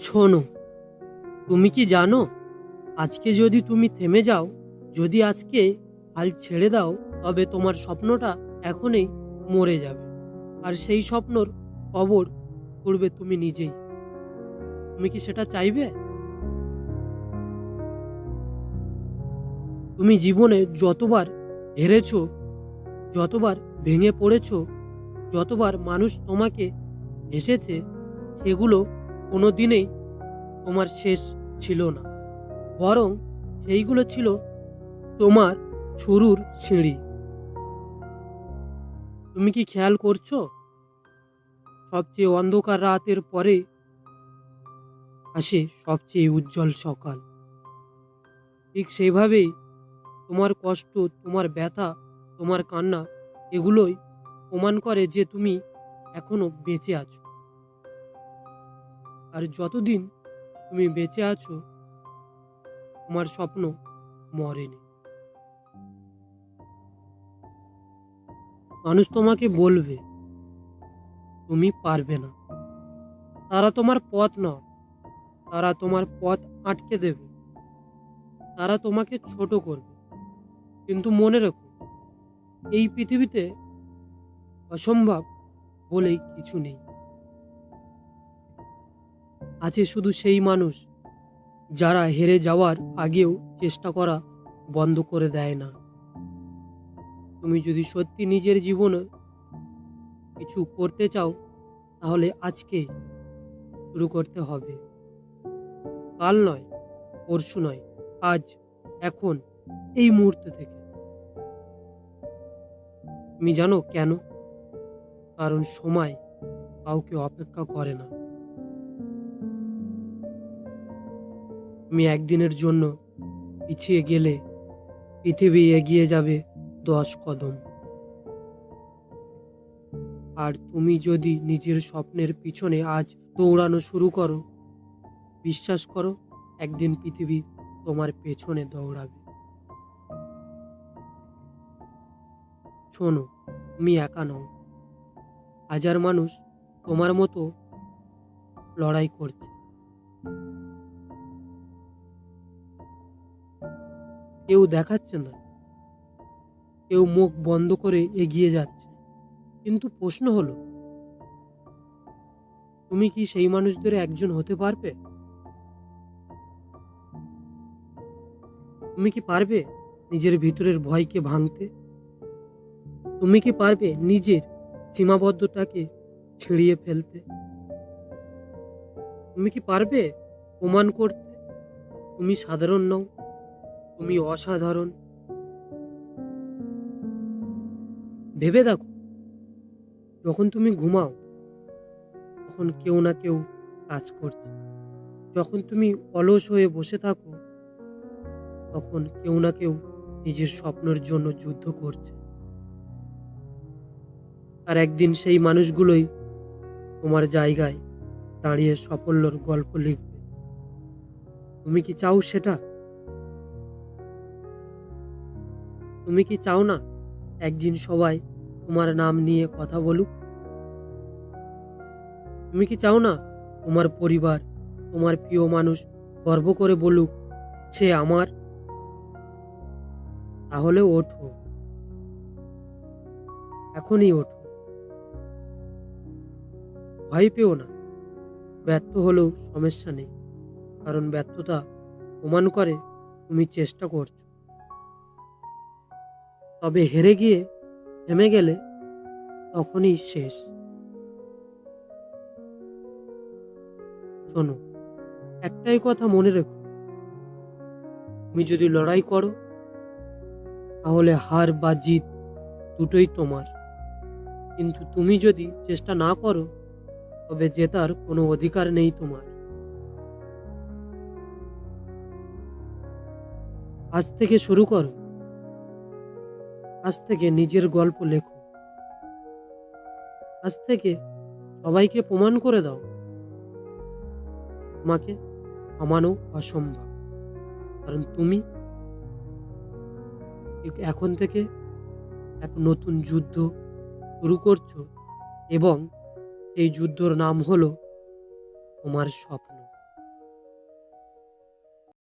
শোনো, তুমি কি জানো, আজকে যদি তুমি থেমে যাও, যদি আজকে হাল ছেড়ে দাও, তবে তোমার স্বপ্নটা এখনই মরে যাবে। আর সেই স্বপ্নর কবর করবে তুমি নিজেই। তুমি কি সেটা চাইবে? তুমি জীবনে যতবার হেরেছ, যতবার ভেঙে পড়েছ, যতবার মানুষ তোমাকে হেসেছে, সেগুলো কোনো দিনেই তোমার শেষ ছিল না। বরং সেইগুলো ছিল তোমার শুরুর সিঁড়ি। তুমি কি খেয়াল করছ? সবচেয়ে অন্ধকার রাতের পরে আসে সবচেয়ে উজ্জ্বল সকাল। ঠিক সেইভাবেই তোমার কষ্ট, তোমার ব্যথা, তোমার কান্না, এগুলোই প্রমাণ করে যে তুমি এখনও বেঁচে আছো। আর যতদিন তুমি বেঁচে আছো, তোমার স্বপ্ন মরেনি। মানুষ তোমাকে বলবে, তুমি পারবে না। তারা তোমার পথ নয়, তারা তোমার পথ আটকে দেবে। তারা তোমাকে ছোট করবে। কিন্তু মনে রেখো, এই পৃথিবীতে অসম্ভব বলেই কিছু নেই। আছে শুধু সেই মানুষ যারা হেরে যাওয়ার আগেও চেষ্টা করা বন্ধ করে দেয় না। তুমি যদি সত্যি নিজের জীবনে কিছু করতে চাও, তাহলে আজকে শুরু করতে হবে। কাল নয়, পরশু নয়, আজ, এখন, এই মুহূর্ত থেকে। তুমি জানো কেন? কারণ সময় কাউকে অপেক্ষা করে না। তুমি একদিনের জন্য পিছিয়ে গেলে পৃথিবী এগিয়ে যাবে দশ কদম। আর তুমি যদি নিজের স্বপ্নের পিছনে আজ দৌড়ানো শুরু করো, বিশ্বাস করো একদিন পৃথিবী তোমার পেছনে দৌড়াবে। শোনো তুমি একা নও। হাজার মানুষ তোমার মতো লড়াই করছে। কেউ দেখাচ্ছে না। কেউ মুখ বন্ধ করে এগিয়ে যাচ্ছে। কিন্তু প্রশ্ন হলো, তুমি কি সেই মানুষদের একজন হতে পারবে? তুমি কি পারবে নিজের ভিতরের ভয়কে ভাঙতে? তুমি কি পারবে নিজের সীমাবদ্ধতাকে ছিঁড়িয়ে ফেলতে? তুমি কি পারবে প্রমাণ করতে? তুমি সাধারণ নও। তুমি অসাধারণ। ভেবে দেখো, যখন তুমি ঘুমাও, তখন কেউ না কেউ কাজ করছে। যখন তুমি অলস হয়ে বসে থাকো, তখন কেউ না কেউ নিজের স্বপ্নের জন্য যুদ্ধ করছে। আর একদিন সেই মানুষগুলোই তোমার জায়গায় দাঁড়িয়ে সাফল্যর গল্প লিখবে। তুমি কি চাও সেটা? তুমি কি চাও না একদিন সবাই তোমার নাম নিয়ে কথা বলুক? তুমি কি চাও না তোমার পরিবার, তোমার প্রিয় মানুষ গর্ব করে বলুক, সে আমার তাহলে ওঠো। এখনই ওঠো। ভয় পেও না। ব্যর্থ হলেও সমস্যা নেই। কারণ ব্যর্থতা প্রমাণ করে তুমি চেষ্টা করছ। তবে হেরে গিয়ে থেমে গেলে তখনই শেষ। শোনো, একটাই কথা মনে রেখো। তুমি যদি লড়াই করো, তাহলে হার বা জিত দুটোই তোমার। কিন্তু তুমি যদি চেষ্টা না করো, তবে জেতার কোনো অধিকার নেই তোমার। আজ থেকে শুরু করো। আজ থেকে নিজের গল্প লেখো। আজ থেকে সবাইকে প্রমাণ করে দাও। তোমাকে থামানো অসম্ভব। কারণ তুমি এখন থেকে এক নতুন যুদ্ধ শুরু করছ এবং এই যুদ্ধর নাম হলো তোমার স্বপ্ন।